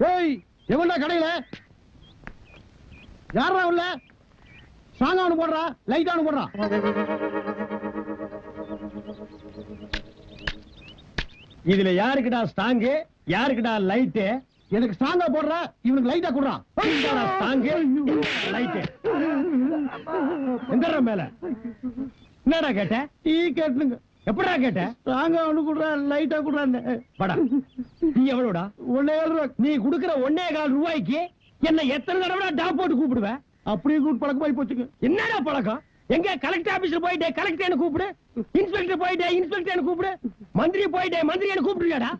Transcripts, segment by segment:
ஏய் எவன்டா கடையில? யாரா உள்ள? ஸ்ட்ராங்கா ஒன்று போடுறா லைட்டா ஒன்று போடுறா. இதுல யாருக்குடா ஸ்ட்ராங்கு யாருக்குடா லைட்டு எனக்கு ஸ்ட்ராங்கா போடுறா இவனுக்கு லைட்டா குடுறான் ஸ்ட்ராங்கு லைட்டு எந்த மேல. என்னடா கேட்ட? டீ கேட்டுங்க. எப்படா கேட்ட? ஸ்ட்ராங்கா ஒன்று குடுறா லைட்டா குடுறான்னு படா நீ எவ்வளோடா ஒன்னே ரூபா. நீ குடுக்கிற ஒன்னே கால் ரூபாய்க்கு என்ன எத்தனை தடவை டாப் போட்டு கூப்பிடுவ? அப்படியே கூப்பிட்டு பழக்கமாயி போச்சுங்க. என்னடா பழக்கம்? எங்க கலெக்டர் ஆபீஸ்ல போயிட்டே கலெக்டர் கூப்பிடு. இன்ஸ்பெக்டர் போயிட்டே இன்ஸ்பெக்டர் கூப்பிடு. மந்திரி போயிட்டே மந்திரி கூப்பிடுறியாடா?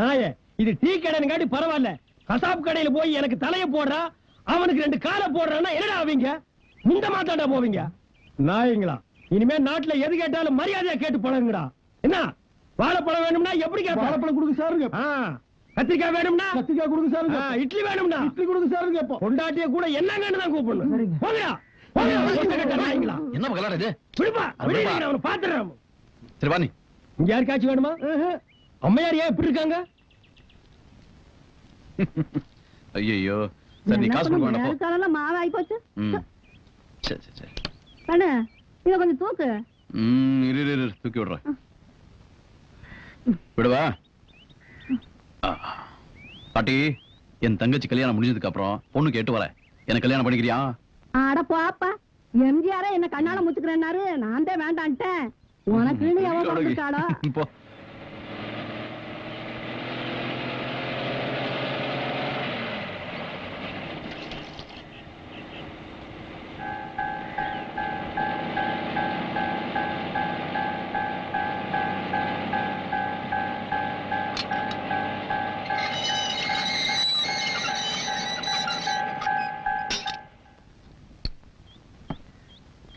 நாயே இது டீ கடைங்காட்டி பரவாயில்ல. கசாப் கடையில போய் எனக்கு தலைய போடுறா அவனுக்கு ரெண்டு காலை போடுறான்னா என்னடா அவங்க இந்த மாத்தாண்டா போவீங்க? நாயங்களா இனிமே நாட்டுல எது கேட்டாலும் மரியாதையா கேட்டு பழகுங்கடா. என்ன? வாழைப்பழம் வேணும்னா எப்படி கேட்ப? வாழைப்பழம் கொடுங்க சாருங்க. கத்திரிக்காய் வேணும்னா? கத்திரிக்காய் கொடுங்க சாருங்க. இட்லி வேணும்னா? இட்லி கொடுங்க சாருங்க இப்போ. பொண்டாட்டிய கூட என்னங்கன்னு தான் கூப்பிடணும். போங்கடா. என்ன கலாடா இது? விடுப்பா, வெளியே அவனை பாத்துறேன். சரி வா நீ இங்க யாருக்காச்சும் வேணுமா? அம்மையார் ஏன் இப்படி இருக்காங்க? ஐயோ சரி நீ காசு கொடுக்க வேண்டாம் மாவாய் போச்சு. சரி சரி சரி. இத கொஞ்சம் தூக்கு. ம் இரு இரு, இரு தூக்கி விடுறேன். விடுவா. பாட்டி என் தங்கச்சி கல்யாணம் முடிஞ்சதுக்கு அப்புறம் பொண்ணு கேட்டு வரேன். எனக்கு கல்யாணம் பண்ணிக்கிறியா? அட போப்பா எம்ஜிஆர என்ன கண்ணால முச்சுக்கிறேன்னாரு நான் தான் வேண்டான்ட்டேன். உனக்குன்னு பிறந்துட்டாளோ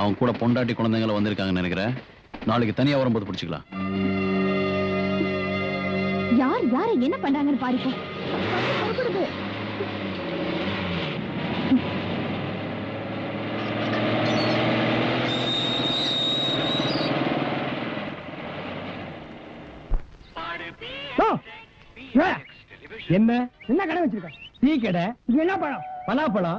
அவன் கூட பொண்டாட்டி குழந்தைங்கள வந்திருக்காங்கன்னு நினைக்கிறேன். நாளைக்கு தனியா வரும்போது பிடிச்சிக்கலாம். யார் யாரை என்ன பண்றாங்கன்னு பாருப்போம். என்ன? என்ன கடை வச்சிருக்க? டீ கடை? இது என்ன பழம்? பலாப்பழம்?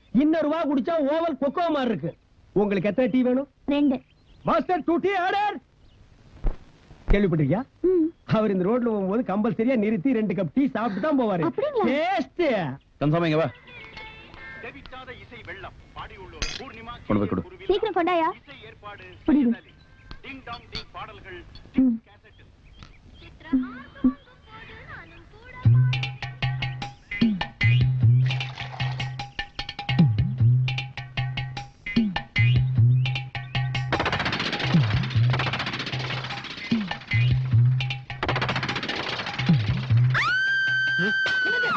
இன்னொரு வா குடிச்சா ஓவல் கொக்கோ மாதிரி இருக்கு. உங்களுக்கு எத்தனை டீ வேணும்? ரெண்டு. மாஸ்டர் டூ டீ ஆர்டர் கேள்விப்பட்டிருக்கியா. அவர் இந்த ரோட்ல போகும்போது கம்பல்சரியா நிறுத்தி ரெண்டு கப் டீ சாப்பிட்டு தான் போவாரு? டேஸ்ட் கந்தசாமி இங்க வா. கொண்டு போய் கொடு. சீக்கிரம் கொண்டாயா? புரியுது. ம். கரப்பாம்பூச்சியா என்ன என்னமாச்சு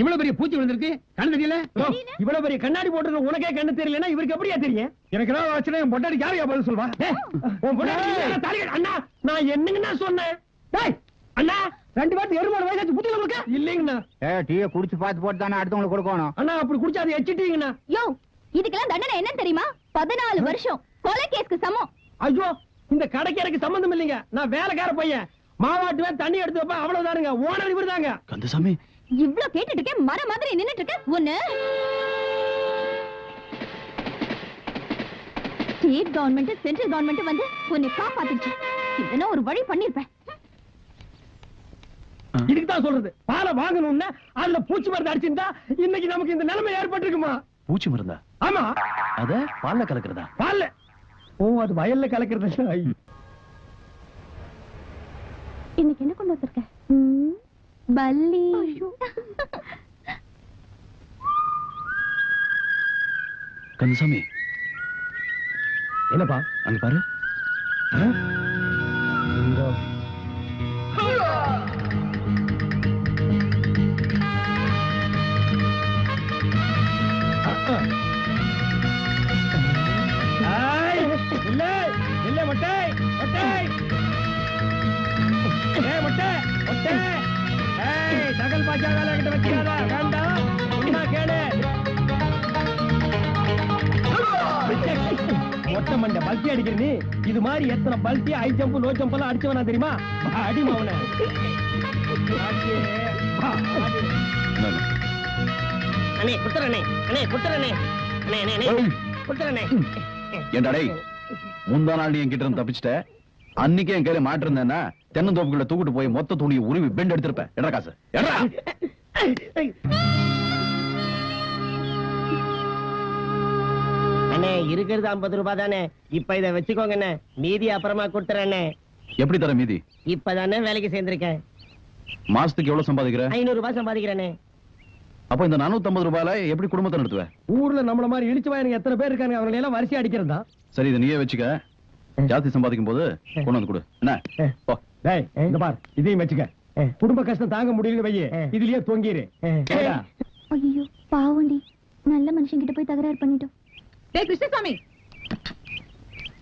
இவ்வளவு பெரிய பூச்சி விழுந்திருக்கு? கண்ணு தெரியல? இவ்வளவு பெரிய கண்ணாடி போட்டு உனக்கே கண்ணு தெரியலன்னா இவருக்கு எப்படியா தெரியும்? எனக்கு ஏதாவது ஆச்சுன்னா என் பொண்டாடி யாரையா பதில் சொல்வா? உன் தாலி. அண்ணா நான் என்னங்கண்ணா சொன்னேன்? டேய் அண்ணா ரெண்டு பேர்த்து எருமாடு வயசாச்சு புத்தி உங்களுக்கு இல்லைங்கண்ணா. ஏ டீயை குடிச்சு பார்த்து போட்டு தானே அடுத்தவங்களுக்கு கொடுக்கணும். அண்ணா அப்படி குடிச்சா அதை எச்சிட்டீங்கண்ணா. யோ இதுக்கெல்லாம் தண்டனை என்னன்னு தெரியுமா? பதினாலு வருஷம் கொலை கேஸ்க்கு சமம். ஐயோ இந்த கடைக்கு எனக்கு சம்பந்தம் இல்லைங்க. நான் வேலைக்கார பையன். மாவாட்டுவேன் தண்ணி எடுத்து வைப்பேன் அவ்வளவுதானுங்க. ஓனர் இவர் தாங்க கந்தசாமி இவ்ளோ கேட்டுட்டு இருக்கேன் மர மாதிரி நின்னுட்டு இருக்க ஒண்ணு. ஸ்டேட் கவர்மெண்ட் சென்ட்ரல் கவர்மெண்ட் வந்து உன்னை காப்பாத்துச்சு இதெல்லாம் ஒரு வழி பண்ணிருப்பேன். இதுக்கு தான் சொல்றது. பாலை வாங்கணும்னா அதுல பூச்சி மருந்து அடிச்சிருந்தா இன்னைக்கு நமக்கு இந்த நிலைமை ஏற்பட்டிருக்குமா? பூச்சி மருந்தா? ஆமா. அத பால்ல கலக்குறதா? பால்ல. ஓ அது வயல்ல கலக்கிறது ஐ. இன்னைக்கு என்ன கொண்டு வந்திருக்க? பல்லி. கந்தசாமி. என்னப்பா? அங்க பாரு. ஏய், தகல் பாஜா வேலை என்கிட்ட வச்சுக்காத, வேண்டாம். சொன்னா கேளு. மொட்டை மண்டை பல்ட்டி அடிக்கிற நீ இது மாதிரி எத்தனை பல்ட்டி ஹை ஜம்ப் லோ ஜம்ப் எல்லாம் அடிச்சவனா தெரியுமா அடி மவன. அண்ணே குத்துறனே அண்ணே குத்துறனே அண்ணே அண்ணே குத்துறனே ஏன்டா டேய் முந்தா நாள் நீ என்கிட்ட இருந்து தப்பிச்சிட்ட அன்னைக்கே என் கையில மாட்டிருந்தேன்னா தென்னந்தோப்புக்குள்ள தூக்கிட்டு போய் மொத்த துணியை உருவி பெண்ட் எடுத்திருப்பேன். எடா காசு? எடா அண்ணே இருக்கிறது ஐம்பது ரூபாய் தானே இப்ப இத வச்சுக்கோங்க அண்ணே மீதி அப்புறமா கொடுத்துறேண்ணே. எப்படி தர மீதி? இப்பதானே வேலைக்கு சேர்ந்திருக்கேன். மாசத்துக்கு எவ்வளவு சம்பாதிக்கிற? ஐநூறு ரூபாய் சம்பாதிக்கிறேனே அப்ப இந்த 450 ரூபாயில எப்படி குடும்பத்தை நடத்துவ ஊர்ல நம்மள மாதிரி இழிச்சு வாயனுங்க எத்தனை பேர் இருக்காங்க அவங்களை எல்லாம் வரிசை அடிக்கிறதா? சரி இதை நீயே வச்சுக்க. ஜாஸ்தி சம்பாதிக்கும் போது கொண்டு வந்து கொடு. என்ன? போ. டேய் இந்த பார். இதையும் வச்சுக்க குடும்ப கஷ்டம் தாங்க முடியல வையே. இதுலயே தொங்கிரு. ஐயோ பாவண்டி நல்ல மனுஷன் கிட்ட போய் தகராறு பண்ணிட்டோம். டேய் கிருஷ்ணசாமி!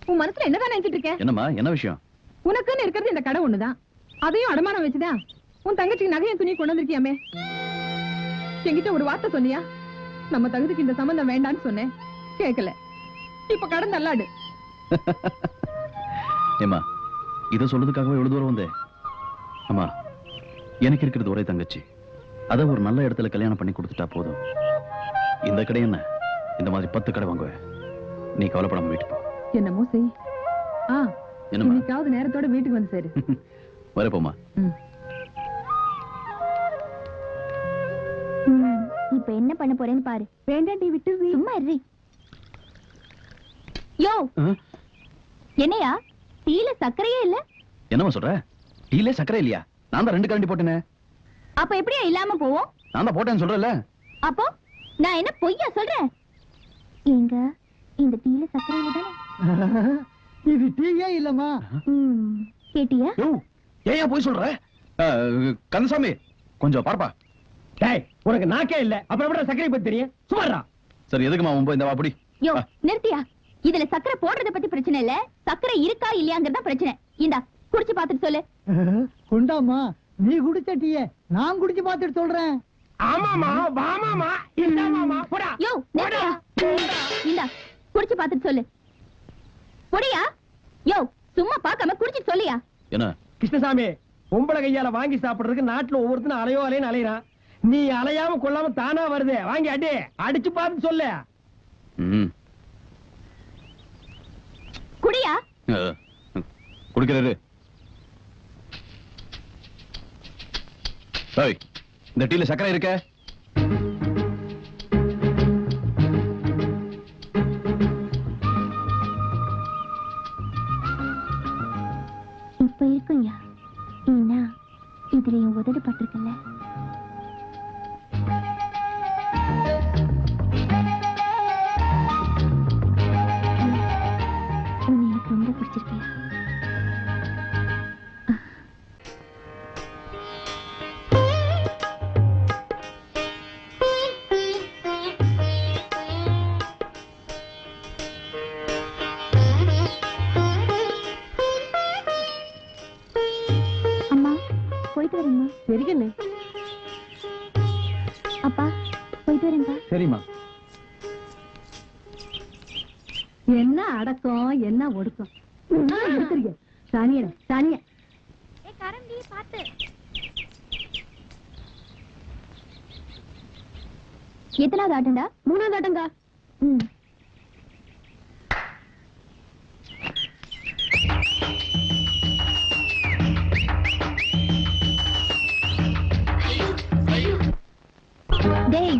உன் மனசுல என்னதான் நினைச்சிட்டு இருக்க? என்னம்மா? என்ன விஷயம்? உனக்குன்னு இருக்கிறது இந்த கடை ஒண்ணுதான். அதையும் அடமானம் வச்சுதான் உன் தங்கச்சிக்கு நகையும் துணி கொண்டு வந்திருக்கியாமே? என்கிட்ட ஒரு வார்த்தை சொன்னியா நம்ம தகுதிக்கு இந்த சம்பந்தம் வேண்டான்னு சொன்னேன். கேட்கல இப்ப கடன் நல்லாடு ஏம்மா இதை சொல்றதுக்காகவே எவ்வளவு தூரம் வந்தேன் அம்மா எனக்கு இருக்கிறது ஒரே தங்கச்சி. அத ஒரு நல்ல இடத்துல கல்யாணம் பண்ணி கொடுத்துட்டா போதும். இந்த கடை என்ன? இந்த மாதிரி பத்து கடை வாங்குவேன் நீ கவலைப்படாம வீட்டுக்கு போ. என்னமோ செய் ஆ என்னம்மா? இன்னைக்காவது நேரத்தோட வீட்டுக்கு வந்து சேரு. வரப்போமா இப்ப என்ன பண்ண போறேன்னு பாரு. வேண்டாண்டி விட்டு சும்மா இரு. யோ! என்னையா? டீல சர்க்கரையே இல்ல? என்னம்மா சொல்ற? டீலே சக்கரை இல்லையா? நான் தான் ரெண்டு கரண்டி போட்டேனே. அப்ப எப்படியா இல்லாம போவோம்? நான் தான் போட்டேன்னு சொல்றேன்ல. அப்போ நான் என்ன பொய்யா சொல்றேன்? எங்க இந்த டீல சர்க்கரை இல்ல இது டீயே இல்லம்மா. கேட்டியா? யோ ஏன் போய் சொல்ற? கந்தசாமி கொஞ்சம் பார்ப்பா. டேய் உனக்கு நாக்கே இல்ல. அப்புறம் எப்படி சர்க்கரை பத்தி தெரியும்? சுமாரா சரி எதுக்குமா உன் போய் இந்த வா அப்படி யோ நிறுத்தியா? இதுல சக்கரை போடுறத பத்தி பிரச்சனை இல்ல. சக்கரை இருக்கா இல்லையாங்கிறதா பிரச்சனை. இந்தா குடிச்சு பாத்துட்டு சொல்லு. கொண்டாமா நீ குடிச்ச டீய நான் குடிச்சு பார்த்துட்டு சொல்றேன். ஆமாமா வாமாமா இந்தாமாமா போடா. யோ நிறுத்தியா இந்தா குடிச்சு பாத்துட்டு சொல்லு. புடியா? யோ சும்மா பார்க்காம குடிச்சிட்டு சொல்லியா? என்ன? கிருஷ்ணசாமி பொம்பளை கையால வாங்கி சாப்பிடுறதுக்கு நாட்டுல ஒவ்வொருத்தனும் அலையோ அலைன்னு அலையிறான். நீ அலையாம கொள்ளாம தானா வருது. வாங்கி அடி அடிச்சு பார்த்து சொல்லு. ம். குடிக்கிறது. இந்த டீல சக்கரை இருக்க? போயிட்டு வரேம்மா. சரிங்கண்ணே அப்பா போயிட்டு வரேன்ப்பா. சரிம்மா. என்ன அடக்கம் என்ன ஒடுக்கம்? எடுத்துருங்க. சாணியட சாணிய. எத்தனாவது ஆட்டண்டா மூணாவது ஆட்டங்க ம். டேய்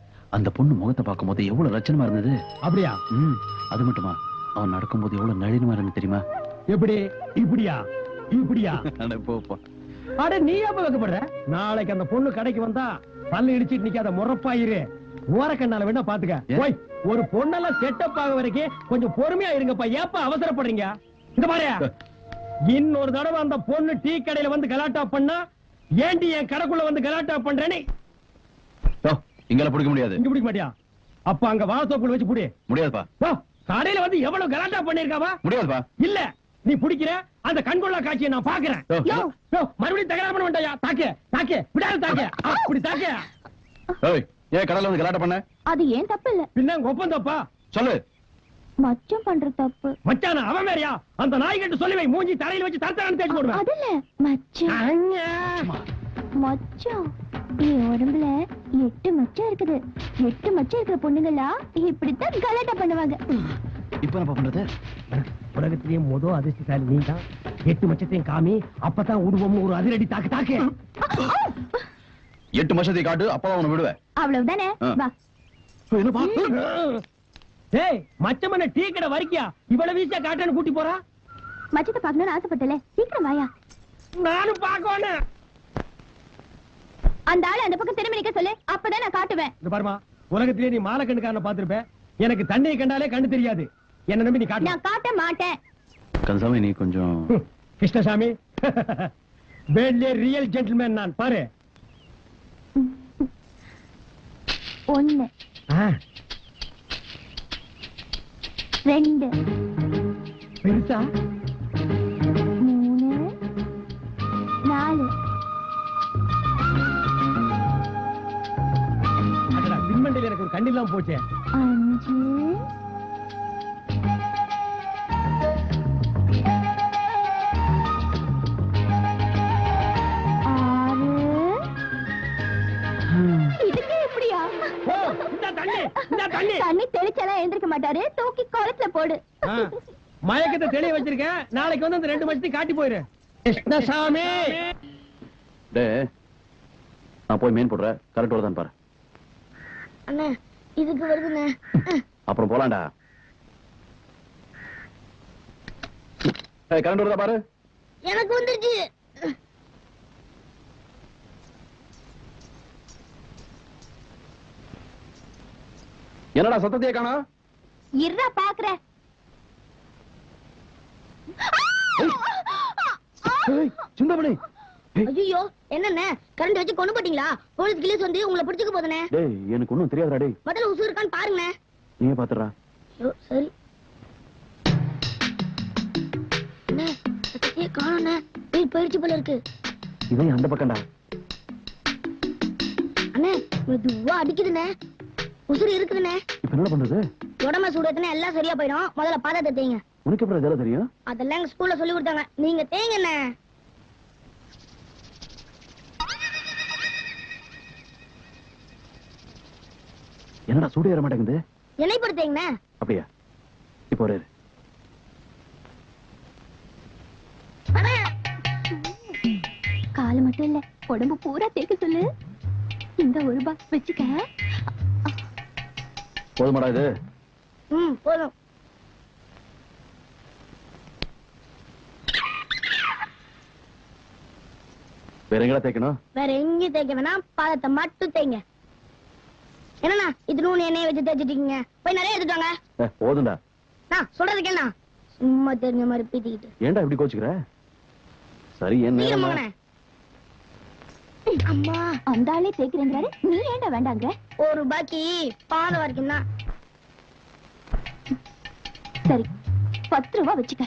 அந்த பொண்ணு முகத்தை பார்க்கும்போது எவ்வளவு லட்சணமா இருந்தது? அப்படியா? ம் அது மட்டுமா? அவன் நடக்கும்போது எவ்வளவு நளினமா இருந்து தெரியுமா? எப்படி? இப்படியா? இப்படியா? அட போ, போ. அட நீ எப்ப வைக்கப்படுற? நாளைக்கு அந்த பொண்ணு கடைக்கு வந்தா பல்லு இடிச்சிட்டு நிக்காத முறப்பாயிரு. ஓரக்கண்ணால வேணா பாத்துக்க. ஏன்? ஒரு பொண்ணெல்லாம் செட்டப் ஆக வரைக்கும் கொஞ்சம் பொறுமையா இருங்கப்பா. ஏப்ப அவசரப்படுறீங்க? இந்த பாரு. இன்னொரு தடவை அந்த பொண்ணு டீ கடையில வந்து கலாட்டா பண்ணா ஏண்டி என் கடைக்குள்ள வந்து கலாட்டா பண்றேன்னு இங்கெல்லாம் பிடிக்க முடியாது. இங்க பிடிக்க மாட்டியா? அப்ப அங்க வாசப்புல வச்சு புடி. முடியாதுப்பா. கடையில வந்து எவ்வளவு கலாட்டா பண்ணிருக்காவா? முடியாதுப்பா. இல்ல நீ பிடிக்கிற அந்த கண்கொள்ளா காட்சியை நான் பாக்குறேன். மறுபடியும் தகராறு பண்ண வேண்டாயா? தாக்கு தாக்கு விடாத தாக்கு. அப்படி தாக்கு. ஏய் ஏன் கடல்ல வந்து கலாட்டம் பண்ண? அது ஏன் தப்பு இல்ல? பின்ன உங்க ஒப்பந்தப்பா சொல்லு. மச்சம் பண்ற தப்பு. மச்சான அவன் வேறயா? அந்த நாய் கட்டு சொல்லி வை மூஞ்சி தலையில வச்சு தரத்தரன்னு தேய்ச்சி போடுவேன். அது இல்ல மச்சம். அண்ணா. மச்சம் என் உடம்புல எட்டு மச்சம் இருக்குது. எட்டு மச்சம் இருக்கிற பொண்ணுங்களா இப்படித்தான் கலாட்டா பண்ணுவாங்க. இப்ப என்ன பண்றது? உலகத்திலேயே மொத அதிர்ஷ்டசாலி நீ தான் எட்டு மச்சத்தையும் காமி அப்பதான் உருவம்னு ஒரு அதிரடி தாக்கு தாக்கு. எட்டு வருஷத்தை காட்டு அப்பதான் உன்னை விடுவேன். அவ்வளவுதானே. வா. டேய் மச்சமன டீ கடை வரைக்கியா? இவ்வளவு வீசா காட்டன்னு கூட்டி போறா? மச்சத்தை பார்க்கணும்னு ஆசைப்பட்டல. சீக்கிரம் வாயா. நானும் பாக்கணும் அந்த ஆளு அந்த பக்கம் திரும்பி நிக்க சொல்லு. அப்பதான் நான் காட்டுவேன். இந்த பாருமா உலகத்திலேயே நீ மாலை கண்ணுக்காரன பாத்திருப்ப எனக்கு தண்ணியை கண்டாலே கண்ணு தெரியாது. என்ன நம்பி நீ காட்டு நான் காட்ட மாட்டேன். கன்சாமி நீ கொஞ்சம் கிருஷ்ணசாமி. வேட்லே ரியல் ஜென்டில்மேன் நான். பாரு. ஒண்ணு. ஆ, ரெண்டு. பெருசா? மூணு. நாலு. மண்டையில எனக்கு ஒரு கண்ணில்லாம் போச்சே. அஞ்சு. தண்ணி இந்த தண்ணி. தண்ணி தெளிச்சாலாம் எழுந்திருக்க மாட்டாரு. தூக்கி குளத்துல போடு. மயக்கத்தை தெளிய வச்சிருக்கேன். நாளைக்கு வந்து அந்த ரெண்டு மணிக்கு காட்டி போயிரு. கிருஷ்ணசாமி டே நான் போய் மீன் போடுறேன். கரெக்ட் வருதான்னு பாரு. அண்ணா இதுக்கு வருதுண்ணே. அப்புறம் போலாம்டா. ஏய் கரண்ட் வருதா பாரு? எனக்கு வந்துருச்சு. என்னடா சத்தத்தையே காணோம் இருடா பாக்குறேன். சிந்தாமணி ஐயோ என்னண்ணே கரண்ட் வச்சு கொண்டு போட்டீங்களா? போலீஸ் கிளீஸ் வந்து உங்களை பிடிச்சுக்க போதுனே. டேய் எனக்கு ஒண்ணும் தெரியாதுடா டேய். முதல்ல உசு இருக்கான்னு பாருங்கண்ணே நீயே பாத்துறா சரி. அண்ணே சத்தத்தையே காணோண்ணே. வெயில் போயிடுச்சு போல இருக்கு. இதே அந்த பக்கம்டா. அண்ணே மெதுவா அடிக்குதுண்ணே. உசுறு இருக்குதுண்ணே. இப்ப என்ன பண்றது? உடம்ப சூடத்துனா எல்லாம் சரியா போயிடும். முதல்ல பாதத்தை தேய்ங்க. உனக்கு அப்புறம் இதெல்லாம் தெரியும்? அதெல்லாம் எங்க ஸ்கூல்ல சொல்லி கொடுத்தாங்க. நீங்க தேங்கண்ணே என்னடா சூடு ஏற மாட்டேங்குது? எண்ணெய் போட்டு தேங்கண்ணே அப்படியா? இப்போ ஒரு காலு மட்டும் இல்ல உடம்பு பூரா தேய்க்க சொல்லு. இந்த ஒரு பாக்ஸ் வச்சுக்க. போதுமாடா இது. ம் போதும். வேற எங்கடா தேய்க்கணும்? வேற எங்கேயும் தேய்க்க வேணாம் பாதத்தை மட்டும் தேய்ங்க. என்னண்ணா இது நூறு எண்ணெய் வச்சு தேய்ச்சிட்டீங்க போய் நிறைய எடுத்துட்டு வாங்க. போதும்டா. நான் சொல்றது கேண்ணா சும்மா தெரிஞ்ச மாதிரி பீத்திக்கிட்டு. ஏன்டா இப்படி கோச்சுக்கிற? சரி என்ன அம்மா. அந்த ஆளே தேய்க்கிறேங்கிறாரு நீ ஏன்டா வேண்டாங்க ஒரு பாக்கி பாதம் வரைக்கும் தான் சரி பத்து ரூபா வச்சுக்க.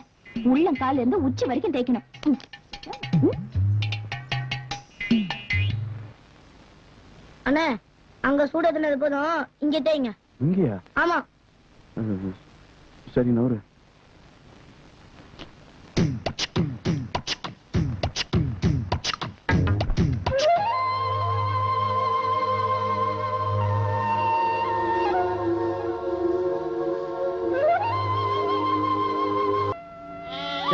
உள்ளங்கால இருந்து உச்சி வரைக்கும் தேய்க்கணும். அண்ணே அங்க சூட தினது போதும். இங்க தேய்ங்க இங்கயா? ஆமா. ம், சரி நவரு.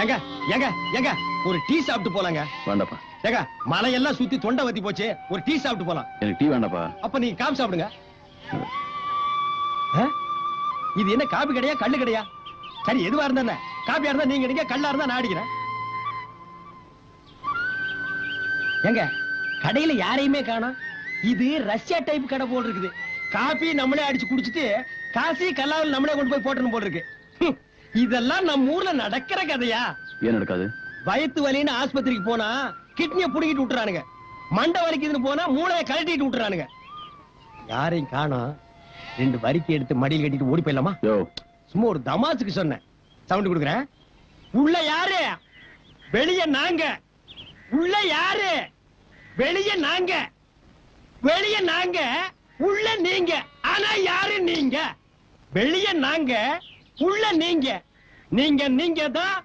ஏங்க ஏங்க ஏங்க ஒரு டீ சாப்பிட்டு போலாங்க. வேண்டாப்பா. ஏங்க மலையெல்லாம் சுத்தி தொண்டை வத்தி போச்சு. ஒரு டீ சாப்பிட்டு போலாம். எனக்கு டீ வேண்டாப்பா அப்ப நீங்க காபி சாப்பிடுங்க? இது என்ன காபி கடையா கல்லு கடையா? சரி எதுவா இருந்தா என்ன? காபியா இருந்தா நீங்க அடிங்க கல்லா இருந்தா நான் அடிக்கிறேன். ஏங்க கடையில யாரையுமே காணோம். இது ரஷ்யா டைப் கடை போல் இருக்குது. காபி நம்மளே அடிச்சு குடிச்சிட்டு காசி கல்லாவில் நம்மளே கொண்டு போய் போட்டணும் போல் இருக்கு. இதெல்லாம் நம்ம ஊர்ல நடக்கிற கதையா? ஏன் நடக்காது? வயித்து வலின்னு ஆஸ்பத்திரிக்கு போனா கிட்னிய புடுங்கிட்டு விட்டுறானுங்க. மண்டை வலிக்குதுன்னு போனா மூளையை கழட்டிட்டு விட்டுறானுங்க. யாரையும் காணோம். ரெண்டு வரிக்கை எடுத்து மடியில் கட்டிட்டு ஓடி போயிடலாமா? சும்மா ஒரு தமாசுக்கு சொன்னேன். சவுண்ட் கொடுக்குறேன். உள்ள யாரு? வெளிய நாங்க. உள்ள யாரு? வெளிய நாங்க. வெளிய நாங்க. உள்ள நீங்க. ஆனா யாரு நீங்க? வெளிய நாங்க. உள்ள நீங்க. நீங்க நீங்க தான்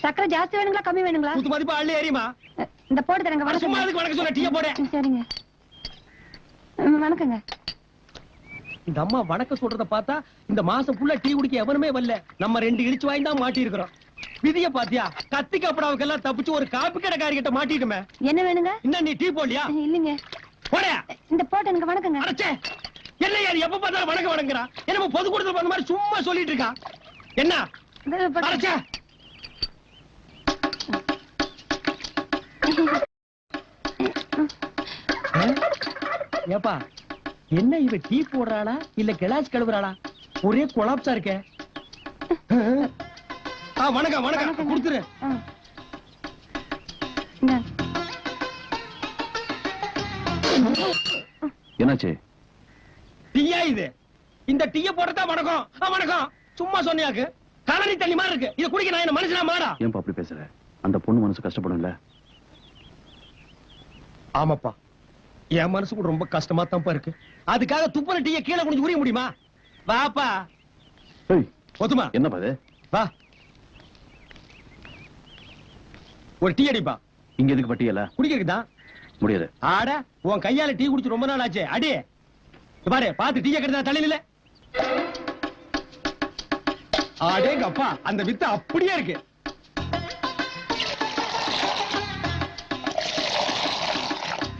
சக்கரை ஜாஸ்தி வேணுங்களா கம்மி வேணுங்களா? குத்து மதிப்பா அள்ளி எறியுமா அஹ், இந்த போட்டு தரங்க சும்மா வணக்கங்க அதுக்கு வணக்கம் சொல்ல டீய போட. சரிங்க. வணக்கங்க. இந்த அம்மா வணக்கம் சொல்றத பார்த்தா இந்த மாசம் ஃபுல்லா டீ குடிக்க எவனுமே வரல. நம்ம ரெண்டு இடிச்சு வாங்கி தான் மாட்டி இருக்கிறோம் விதிய பாத்தியா? கத்தி கப்படாவுக்கெல்லாம் தப்பிச்சு ஒரு காப்பி கடைக்காரி கிட்ட மாட்டிட்டுமே. என்ன வேணுங்க? இன்னும் நீ டீ போடலையா? இல்லைங்க. போட. இந்த போட்டு எனக்கு வணக்கங்க. அரைச்சே என்ன யார் எப்ப பார்த்தாலும் வணக்கம் வணங்குறா? என்ன பொது கொடுத்து அந்த மாதிரி சும்மா சொல்லிட்டு இருக்கா. என்ன? அரைச்சே ஏப்பா என்ன இவ டீ போடுறாளா இல்ல கிளாஸ் கழுவுறாளா? ஒரே கொலாப்ஸா இருக்கே. ஆ வணக்கம் வணக்கம். கொடுத்துரு. என்னாச்சு? டீயா இது? இந்த டீய போட்டதா வணக்கம். வணக்கம். சும்மா சொன்னியாக்கு. கலனி தண்ணி மாதிரி இருக்கு. இத குடிக்க நான் என்ன மனுஷனா? மாடா. ஏன்பா அப்படி பேசுற? அந்த பொண்ணு மனசு கஷ்டப்படும்ல? ஆமாப்பா. என் மனசு கூட ரொம்ப கஷ்டமா தான்ப்பா இருக்கு. அதுக்காக துப்புன டீய கீழே குனிஞ்சு உரிய முடியுமா? வாப்பா. ஒத்துமா? என்னப்பா இது? வா. ஒரு டீ அடிப்பா. இங்க எதுக்கு பட்டியல குடிக்கிறதுக்கு தான் முடியாது. ஆட உன் கையால டீ குடிச்சு ரொம்ப நாள் ஆச்சு. அடி. பாரு பாத்து டீய கெடுத்தா தலையில ஆடேங்க அப்பா அந்த வித்து அப்படியே இருக்கு.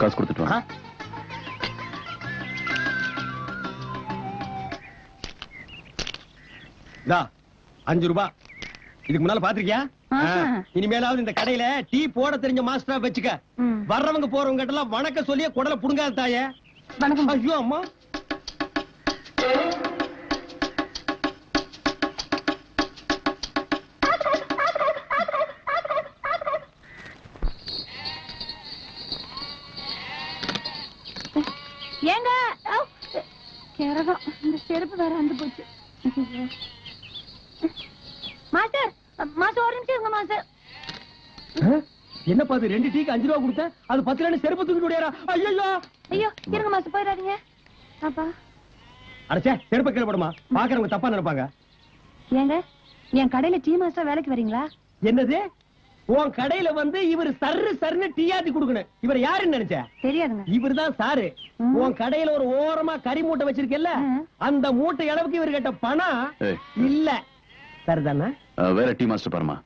காசு கொடுத்துட்டு வா இதா அஞ்சு ரூபாய் இதுக்கு முன்னால பாத்திருக்கியா. இனிமேலாவது இந்த கடையில டீ போட தெரிஞ்ச மாஸ்டரா வச்சுக்க. வர்றவங்க போறவங்க கிட்ட எல்லாம் வணக்கம் சொல்லியே குடல புடுங்காத தாயே. வணக்கம். ஐயோ அம்மா. கிரகம் இந்த செருப்பு வேற வந்து போச்சு. மாஸ்டர் மாஸ்டர் ஒரு நிமிஷம் இருங்க மாஸ்டர். என்னப்பா அது ரெண்டு டீக்கு அஞ்சு ரூபா கொடுத்தேன்? அது பத்து ரூபாய் செருப்பு தூக்கிட்டு ஓடியாரா? ஐயோ ஐயோ இருங்க மாஸ்டர் போயிடாதீங்க. அப்பா. அடச்சே செருப்பை கீழே போடுமா? பாக்குறவங்க தப்பா நினைப்பாங்க. ஏங்க என் கடையில டீ மாஸ்டர் வேலைக்கு வரீங்களா? என்னது? உன் கடையில வந்து இவர் சர்ரு சர்னு டீயாத்தி கொடுக்கணும். இவர் யாருன்னு நினைச்ச? தெரியாதுங்க. இவர்தான் சாரு. ம். உன் கடையில ஒரு ஓரமா கறி மூட்டை வச்சிருக்கல. அந்த மூட்டை அளவுக்கு இவர் கேட்ட பணம்? இல்ல. சரிதானே? வேற டீ மாஸ்டர் பாருமா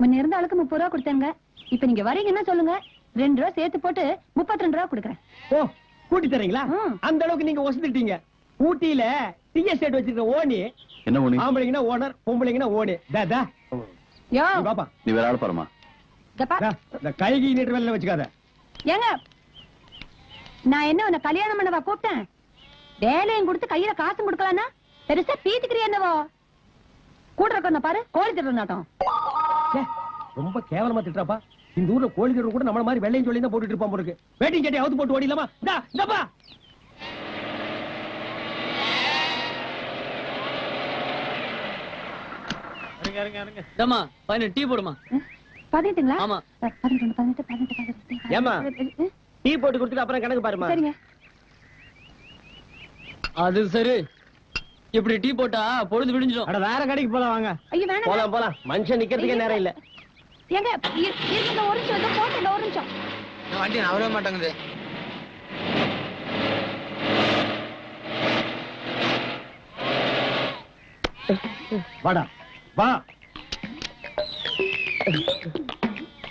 முன்ன இருந்த ஆளுக்கு முப்பது ரூபா கொடுத்தேங்க. இப்ப நீங்க வரீங்கன்னா சொல்லுங்க. ரெண்டு ரூபா சேர்த்து போட்டு முப்பத்தி ரெண்டு ரூபா கொடுக்குறேன். ஓ கூட்டி தரீங்களா. அந்த அளவுக்கு நீங்க ஒசந்துட்டீங்க ஊட்டியில டீ எஸ்டேட் வச்சிருக்க ஓனி என்ன ஒண்ணு ஆம்பளைங்கன்னா ஓனர் பொம்பளைங்கன்னா ஓனி. தா தா யோ. பாப்பா. நீ வேற ஆள் பாருமா இந்த கைகி நீட்டு வேலை வச்சுக்காத. ஏங்க நான் என்ன உன்னை கல்யாணம் பண்ணவா கூப்பிட்டேன்? வேலையும் கொடுத்து கையில காசும் கொடுக்கலான்னா பெருசா பீத்துக்கிறியா என்னவோ? கூட இருக்க பாரு கோழி திட்டு நாட்டம். ரொம்ப கேவலமா திட்டுறாப்பா. இந்த ஊர்ல கோழி திருடு கூட நம்மள மாதிரி வெள்ளையும் சொல்லி தான் போட்டுட்டு இருப்பான் போல இருக்கு. வேட்டிங் கேட்டி அவுத்து போட்டு ஓடிலாமா இந்தா இந்தப்பா டீ போடுமா? பதினெட்டுங்களா? ஆமா. பதினெட்டு பதினெட்டு பதினெட்டு பதினெட்டு? அஹ், டீ போட்டு கொடுத்துட்டு அப்புறம் கணக்கு பாருமா சரிங்க. அது சரி. இப்படி டீ போட்டா பொழுது விடிஞ்சிடும் அட வேற கடைக்கு போலாம் வாங்க. ஐயோ வேணாம் போலாம் போலாம். மனுஷன் நிக்கிறதுக்கே நேரம் இல்ல. ஏங்க இரு- இருங்க ஒரு நிமிஷம் இதோ போட்டேன் ஒரு நிமிஷம். வண்டி நவரவே மாட்டேங்குது. வாடா. வா.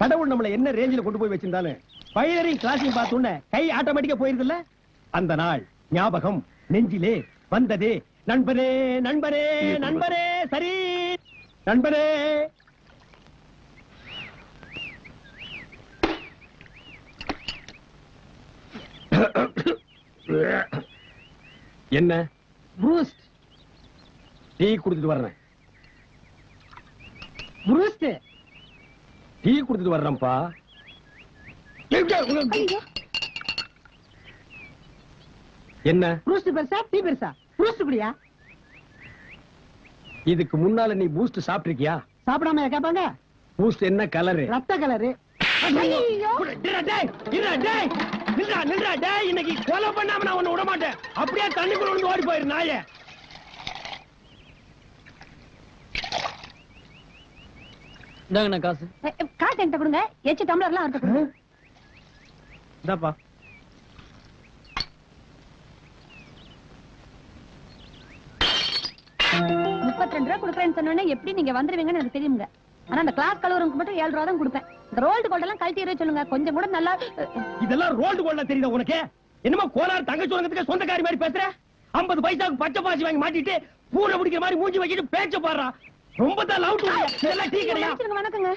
கடவுள் நம்மள என்ன ரேஞ்சில கொண்டு போய் வச்சிருந்தாலும் பயிலரிங் கிளாஸையும் பார்த்தோன்னே கை ஆட்டோமேட்டிக்கா போயிருதுல்ல? அந்த நாள் ஞாபகம் நெஞ்சிலே வந்ததே. நண்பனே நண்பனே நண்பனே சரி. நண்பனே. என்ன? ப்ரூஸ்ட் டீ குடுத்துட்டு வர்றேன். ப்ரூஸ்ட் டீ குடுத்துட்டு வர்றேன்ப்பா. என்ன? ப்ரூஸ்ட் பெருசா? டீ பெருசா? ப்ரூஸ்ட் குடியா? இதுக்கு முன்னால நீ பூஸ்ட் சாப்பிட்டிருக்கியா? சாப்பிடாம கேட்பாங்க பூஸ்ட் என்ன கலரு ரத்த கலரு இன்னைக்கு கொலை பண்ணாம நான் உன்னை விட மாட்டேன். அப்படியே தண்ணிக்குள்ள ஓடி போயிரு நாயே. இந்தாங்கண்ணா காசு. காசு என்கிட்ட கொடுங்க. எச்சு டம்ளர்லாம் அவர்கிட்ட கொடுங்க. இந்தாப்பா. முப்பத்தி ரெண்டு ரூபா கொடுக்குறேன்னு சொன்னோன்னே எப்படி நீங்க வந்துருவீங்கன்னு எனக்கு தெரியுங்க ஆனா அந்த கிளாஸ் கலவரங்களுக்கு மட்டும் ஏழு ரூபா தான் கொடுப்பேன். இந்த ரோல்டு கோல்ட் எல்லாம் கழட்டி சொல்லுங்க. கொஞ்சம் கூட நல்லா இதெல்லாம் ரோல்டு கோல்ல தெரியுதா உனக்கு? என்னமோ கோலார் தங்கச்சி உலகத்துக்கு சொந்தக்காரி மாதிரி பேசுற? 50 பைசாவுக்கு பச்சை பாசி வாங்கி மாட்டிட்டு பூனை பிடிக்கிற மாதிரி மூஞ்சி வச்சுட்டு பேச்ச பாடுறா. ரொம்ப தான் லவ் இதெல்லாம் டீ கிடையா? வணக்கங்க.